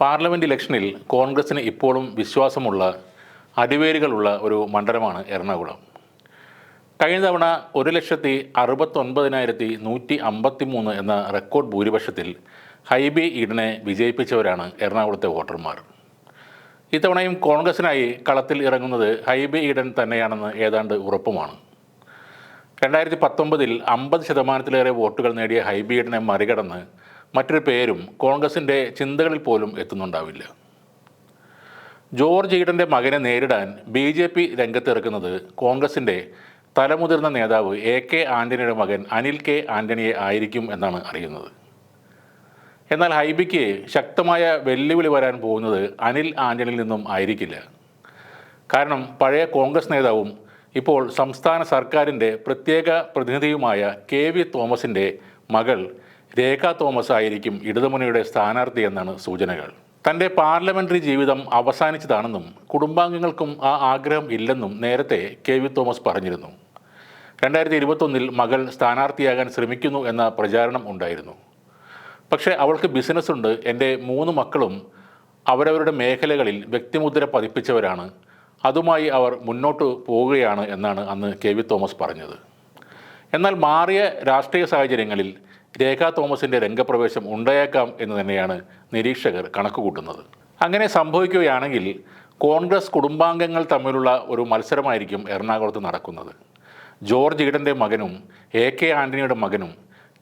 Parliament ഇലക്ഷനിൽ കോൺഗ്രസിന് ഇപ്പോഴും വിശ്വാസമുള്ള അടിവേരുകളുള്ള ഒരു മണ്ഡലമാണ് എറണാകുളം. കഴിഞ്ഞ തവണ ഒരു ലക്ഷത്തി അറുപത്തൊൻപതിനായിരത്തി നൂറ്റി അമ്പത്തി മൂന്ന് എന്ന റെക്കോർഡ് ഭൂരിപക്ഷത്തിൽ ഹൈബി ഈഡനെ വിജയിപ്പിച്ചവരാണ് എറണാകുളത്തെ വോട്ടർമാർ. ഇത്തവണയും കോൺഗ്രസിനായി കളത്തിൽ ഇറങ്ങുന്നത് ഹൈബി ഈഡൻ തന്നെയാണെന്ന് ഏതാണ്ട് ഉറപ്പുമാണ്. രണ്ടായിരത്തി പത്തൊമ്പതിൽ അമ്പത് ശതമാനത്തിലേറെ വോട്ടുകൾ നേടിയ ഹൈബി ഈഡനെ മറികടന്ന് മറ്റൊരു പേരും കോൺഗ്രസിന്റെ ചിന്തകളിൽ പോലും എത്തുന്നുണ്ടാവില്ല. ജോർജ് ഈഡന്റെ മകനെ നേരിടാൻ ബി ജെ പി രംഗത്തിറക്കുന്നത് കോൺഗ്രസിന്റെ തലമുതിർന്ന നേതാവ് എ കെ ആന്റണിയുടെ മകൻ അനിൽ കെ ആന്റണിയെ ആയിരിക്കും എന്നാണ് അറിയുന്നത്. എന്നാൽ ഹൈബിക്ക് ശക്തമായ വെല്ലുവിളി വരാൻ പോകുന്നത് അനിൽ ആന്റണിയിൽ നിന്നും ആയിരിക്കില്ല. കാരണം പഴയ കോൺഗ്രസ് നേതാവും ഇപ്പോൾ സംസ്ഥാന സർക്കാരിന്റെ പ്രത്യേക പ്രതിനിധിയുമായ കെ വി തോമസിന്റെ മകൾ രേഖ തോമസ് ആയിരിക്കും ഇടതുമുന്നണിയുടെ സ്ഥാനാർത്ഥി എന്നാണ് സൂചനകൾ. തന്റെ പാർലമെന്ററി ജീവിതം അവസാനിച്ചതാണെന്നും കുടുംബാംഗങ്ങൾക്കും ആ ആഗ്രഹം ഇല്ലെന്നും നേരത്തെ കെ വി തോമസ് പറഞ്ഞിരുന്നു. രണ്ടായിരത്തി ഇരുപത്തൊന്നിൽ മകൾ സ്ഥാനാർത്ഥിയാകാൻ ശ്രമിക്കുന്നു എന്ന പ്രചാരണം ഉണ്ടായിരുന്നു. പക്ഷേ അവൾക്ക് ബിസിനസ്സുണ്ട്. എന്റെ മൂന്ന് മക്കളും അവരവരുടെ മേഖലകളിൽ വ്യക്തിമുദ്ര പതിപ്പിച്ചവരാണ്. അതുമായി അവർ മുന്നോട്ട് പോവുകയാണ് എന്നാണ് അന്ന് കെ വി തോമസ് പറഞ്ഞത്. എന്നാൽ മാറിയ രാഷ്ട്രീയ സാഹചര്യങ്ങളിൽ രേഖ തോമസിന്റെ രംഗപ്രവേശം ഉണ്ടായേക്കാം എന്ന് തന്നെയാണ് നിരീക്ഷകർ കണക്കുകൂട്ടുന്നത്. അങ്ങനെ സംഭവിക്കുകയാണെങ്കിൽ കോൺഗ്രസ് കുടുംബാംഗങ്ങൾ തമ്മിലുള്ള ഒരു മത്സരമായിരിക്കും എറണാകുളത്ത് നടക്കുന്നത്. ജോർജ് ഈഡന്റെ മകനും എ കെ ആന്റണിയുടെ മകനും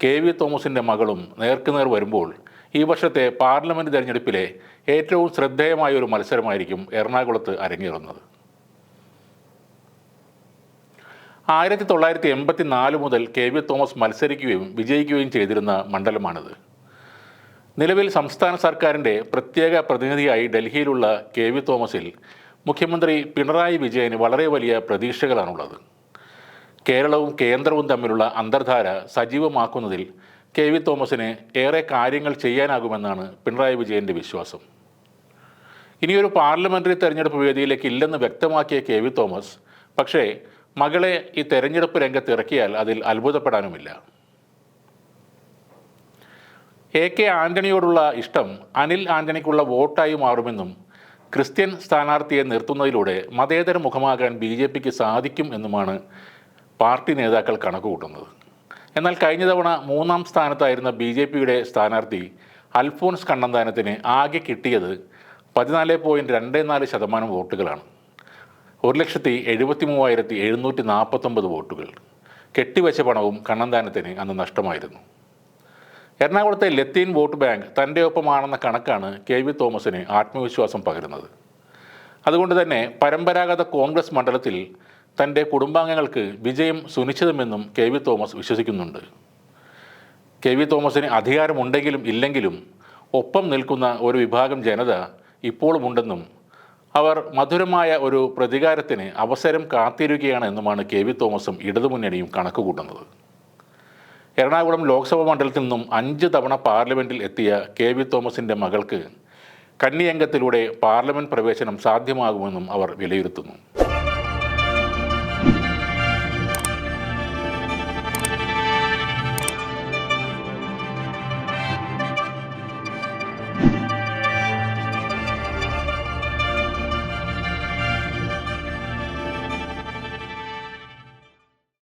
കെ വി തോമസിന്റെ മകളും നേർക്കുനേർ വരുമ്പോൾ ഈ വർഷത്തെ പാർലമെന്റ് തെരഞ്ഞെടുപ്പിലെ ഏറ്റവും ശ്രദ്ധേയമായ ഒരു മത്സരമായിരിക്കും എറണാകുളത്ത് അരങ്ങേറുന്നത്. ആയിരത്തി തൊള്ളായിരത്തി എൺപത്തി നാല് മുതൽ കെ വി തോമസ് മത്സരിക്കുകയും വിജയിക്കുകയും ചെയ്തിരുന്ന മണ്ഡലമാണിത്. നിലവിൽ സംസ്ഥാന സർക്കാരിന്റെ പ്രത്യേക പ്രതിനിധിയായി ഡൽഹിയിലുള്ള കെ വി തോമസിൽ മുഖ്യമന്ത്രി പിണറായി വിജയന് വളരെ വലിയ പ്രതീക്ഷകളാണുള്ളത്. കേരളവും കേന്ദ്രവും തമ്മിലുള്ള അന്തർധാര സജീവമാക്കുന്നതിൽ കെ വി തോമസിന് ഏറെ കാര്യങ്ങൾ ചെയ്യാനാകുമെന്നാണ് പിണറായി വിജയന്റെ വിശ്വാസം. ഇനിയൊരു പാർലമെന്ററി തെരഞ്ഞെടുപ്പ് വേദിയിലേക്ക് ഇല്ലെന്ന് വ്യക്തമാക്കിയ കെ വി തോമസ് പക്ഷേ മകളെ ഈ തെരഞ്ഞെടുപ്പ് രംഗത്ത് ഇറക്കിയാൽ അതിൽ അത്ഭുതപ്പെടാനുമില്ല. എ കെ ആന്റണിയോടുള്ള ഇഷ്ടം അനിൽ ആന്റണിക്കുള്ള വോട്ടായി മാറുമെന്നും ക്രിസ്ത്യൻ സ്ഥാനാർത്ഥിയെ നിർത്തുന്നതിലൂടെ മതേതര മുഖമാകാൻ ബി ജെ പിക്ക് സാധിക്കും എന്നുമാണ് പാർട്ടി നേതാക്കൾ കണക്കുകൂട്ടുന്നത്. എന്നാൽ കഴിഞ്ഞ തവണ മൂന്നാം സ്ഥാനത്തായിരുന്ന ബി ജെ പിയുടെ സ്ഥാനാർത്ഥി അൽഫോൺസ് കണ്ണന്താനത്തിന് ആകെ കിട്ടിയത് പതിനാല് പോയിന്റ് രണ്ട് നാല് ശതമാനം വോട്ടുകളാണ്. ഒരു ലക്ഷത്തി എഴുപത്തി മൂവായിരത്തി എഴുന്നൂറ്റി നാൽപ്പത്തൊമ്പത് വോട്ടുകൾ. കെട്ടിവെച്ച പണവും കണ്ണന്താനത്തിന് അന്ന് നഷ്ടമായിരുന്നു. എറണാകുളത്തെ ലത്തീൻ വോട്ട് ബാങ്ക് തന്റെ ഒപ്പമാണെന്ന കണക്കാണ് കെ വി തോമസിന് ആത്മവിശ്വാസം പകരുന്നത്. അതുകൊണ്ട് തന്നെ പരമ്പരാഗത കോൺഗ്രസ് മണ്ഡലത്തിൽ തന്റെ കുടുംബാംഗങ്ങൾക്ക് വിജയം സുനിശ്ചിതമെന്നും കെ വി തോമസ് വിശ്വസിക്കുന്നുണ്ട്. കെ വി തോമസിന് അധികാരമുണ്ടെങ്കിലും ഇല്ലെങ്കിലും ഒപ്പം നിൽക്കുന്ന ഒരു വിഭാഗം ജനത ഇപ്പോഴുമുണ്ടെന്നും അവർ മധുരമായ ഒരു പ്രതികാരത്തിന് അവസരം കാത്തിരിക്കുകയാണ് എന്നുമാണ് കെ വി തോമസും ഇടതുമുന്നണിയും കണക്കുകൂട്ടുന്നത്. എറണാകുളം ലോക്സഭാ മണ്ഡലത്തിൽ നിന്നും അഞ്ച് തവണ പാർലമെന്റിൽ എത്തിയ കെ വി തോമസിന്റെ മകൾക്ക് കന്നിയംഗത്തിലൂടെ പാർലമെന്റ് പ്രവേശനം സാധ്യമാകുമെന്നും അവർ വിലയിരുത്തുന്നു.